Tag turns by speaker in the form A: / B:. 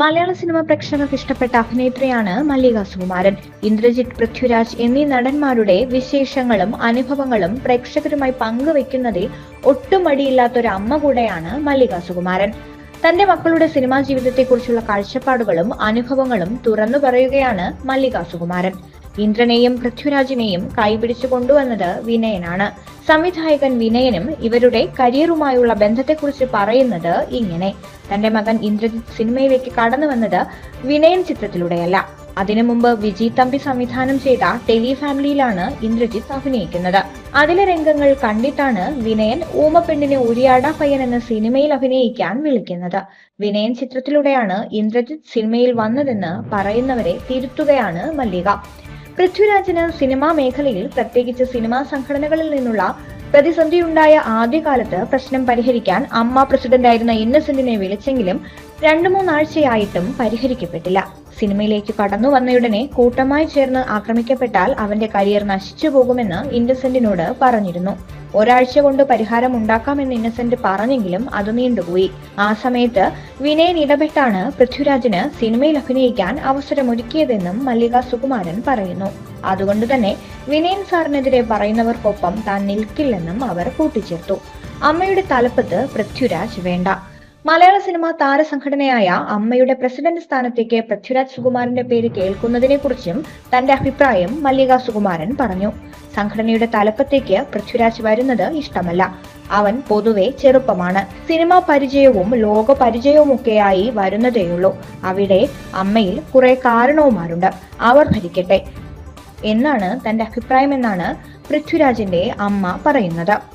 A: മലയാള cinema പ്രേക്ഷകർക്ക് ഇഷ്ടപ്പെട്ട അഭിനേത്രിയാണ് മല്ലിക സുകുമാരൻ. ഇന്ദ്രജിത് പൃഥ്വിരാജ് എന്നീ നടന്മാരുടെ വിശേഷങ്ങളും അനുഭവങ്ങളും പ്രേക്ഷകരുമായി പങ്കുവെക്കുന്നതിൽ ഒട്ടും മടിയില്ലാത്ത ഒരു അമ്മ കൂടെയാണ് മല്ലിക സുകുമാരൻ. തന്റെ മക്കളുടെ സിനിമാ ജീവിതത്തെക്കുറിച്ചുള്ള കാഴ്ചപ്പാടുകളും അനുഭവങ്ങളും തുറന്നു പറയുകയാണ് മല്ലിക സുകുമാരൻ. ഇന്ദ്രനെയും പൃഥ്വിരാജിനെയും കൈപിടിച്ചു കൊണ്ടുവന്നത് വിനയനാണ്. സംവിധായകൻ വിനയനും ഇവരുടെ കരിയറുമായുള്ള ബന്ധത്തെക്കുറിച്ച് പറയുന്നത് ഇങ്ങനെ. തന്റെ മകൻ ഇന്ദ്രജിത്ത് സിനിമയിലേക്ക് കടന്നു വന്നത് വിനയൻ ചിത്രത്തിലൂടെയല്ല. അതിനു മുമ്പ് വിജി തമ്പി സംവിധാനം ചെയ്ത ടെലി ഫാമിലിയിലാണ് ഇന്ദ്രജിത്ത് അഭിനയിക്കുന്നത്. അതിലെ രംഗങ്ങൾ കണ്ടിട്ടാണ് വിനയൻ ഊമപ്പെണ്ണിനെ ഉരിയാട പയ്യൻ എന്ന സിനിമയിൽ അഭിനയിക്കാൻ വിളിക്കുന്നത്. വിനയൻ ചിത്രത്തിലൂടെയാണ് ഇന്ദ്രജിത്ത് സിനിമയിൽ വന്നതെന്ന് പറയുന്നവരെ തിരുത്തുകയാണ് മല്ലിക. പൃഥ്വിരാജിന് സിനിമാ മേഖലയിൽ പ്രത്യേകിച്ച് സിനിമാ സംഘടനകളിൽ നിന്നുള്ള പ്രതിസന്ധിയുണ്ടായ ആദ്യകാലത്ത് പ്രശ്നം പരിഹരിക്കാൻ അമ്മ പ്രസിഡന്റായിരുന്ന ഇന്നസെന്റിനെ വിളിച്ചെങ്കിലും രണ്ടു മൂന്നാഴ്ചയായിട്ടും പരിഹരിക്കപ്പെട്ടില്ല. സിനിമയിലേക്ക് കടന്നു വന്നയുടനെ കൂട്ടമായി ചേർന്ന് ആക്രമിക്കപ്പെട്ടാൽ അവന്റെ കരിയർ നശിച്ചു പോകുമെന്ന് ഇന്നസെന്റിനോട് പറഞ്ഞിരുന്നു. ഒരാഴ്ച കൊണ്ട് പരിഹാരം ഉണ്ടാക്കാമെന്ന് ഇന്നസെന്റ് പറഞ്ഞെങ്കിലും അത് നീണ്ടുപോയി. ആ സമയത്ത് വിനയൻ ഇടപെട്ടാണ് പൃഥ്വിരാജിന് സിനിമയിൽ അഭിനയിക്കാൻ അവസരമൊരുക്കിയതെന്നും മല്ലിക സുകുമാരൻ പറയുന്നു. അതുകൊണ്ട് തന്നെ വിനയൻ സാറിനെതിരെ പറയുന്നവർക്കൊപ്പം താൻ നിൽക്കില്ലെന്നും അവർ കൂട്ടിച്ചേർത്തു. അമ്മയുടെ തലപ്പത്ത് പൃഥ്വിരാജ് വേണ്ട. മലയാള സിനിമ താരസംഘടനയായ അമ്മയുടെ പ്രസിഡന്റ് സ്ഥാനത്തേക്ക് പൃഥ്വിരാജ് സുകുമാരന്റെ പേര് കേൾക്കുന്നതിനെ കുറിച്ചും തന്റെ അഭിപ്രായം മല്ലിക സുകുമാരൻ പറഞ്ഞു. സംഘടനയുടെ തലപ്പത്തേക്ക് പൃഥ്വിരാജ് വരുന്നത് ഇഷ്ടമല്ല. അവൻ പൊതുവെ ചെറുപ്പമാണ്. സിനിമാ പരിചയവും ലോക പരിചയവുമൊക്കെയായി വരുന്നതേയുള്ളൂ. അവിടെ അമ്മയിൽ കുറെ കാരണവുമാരുണ്ട്. അവർ ഭരിക്കട്ടെ എന്നാണ് തന്റെ അഭിപ്രായമെന്നാണ് പൃഥ്വിരാജിന്റെ അമ്മ പറയുന്നത്.